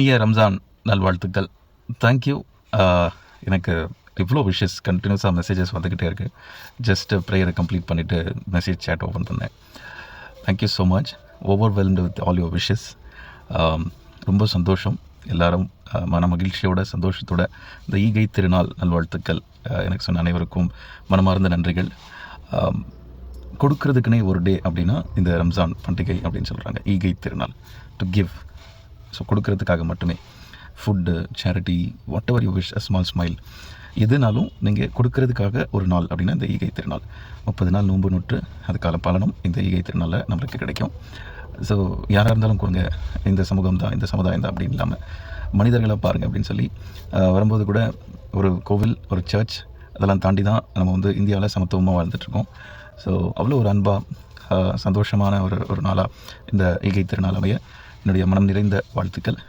இனிய ரம்ஜான் நல்வாழ்த்துக்கள். தேங்க்யூ எனக்கு இவ்வளோ விஷஸ் கண்டினியூஸாக மெசேஜஸ் வந்துக்கிட்டே இருக்குது ஜஸ்ட் ப்ரேயரை கம்ப்ளீட் பண்ணிவிட்டு மெசேஜ் சேட் ஓப்பன் பண்ணேன். Thank you so much overwhelmed with all your wishes ரொம்ப சந்தோஷம். எல்லாரும் மன மகிழ்ச்சியோட சந்தோஷத்தோட இந்த ஈகை திருநாள் நல்வாழ்த்துக்கள். எனக்கு சொன்ன அனைவருக்கும் மனமார்ந்த நன்றிகள். கொடுக்கறதுக்குனே ஒரு டே அப்படின்னா இந்த ரம்ஜான் பண்டிகை அப்படின்னு சொல்கிறாங்க ஈகை திருநாள். டு கிவ் ஸோ கொடுக்கறதுக்காக மட்டுமே. Food charity whatever you wish a small smile எதுனாலும் நீங்கள் கொடுக்கறதுக்காக ஒரு நாள் அப்படின்னா இந்த ஈகை திருநாள். முப்பது நாள் நோன்பு நோட்டு அதுக்கான பலனும் இந்த ஈகை திருநாளில் நம்மளுக்கு கிடைக்கும். ஸோ யாராக இருந்தாலும் கொடுங்க இந்த சமூகம் தான் இந்த சமுதாயம் தான் அப்படின்னு இல்லாமல் மனிதர்களை பாருங்கள் அப்படின்னு சொல்லி வரும்போது கூட ஒரு கோவில் ஒரு சர்ச் அதெல்லாம் தாண்டி தான் நம்ம வந்து இந்தியாவில் சமத்துவமாக வாழ்ந்துட்டுருக்கோம். ஸோ அவ்வளோ ஒரு அன்பாக சந்தோஷமான ஒரு ஒரு நாளாக இந்த ஈகை திருநாள் அமைய என்னுடைய மனம் நிறைந்த வாழ்த்துக்கள்.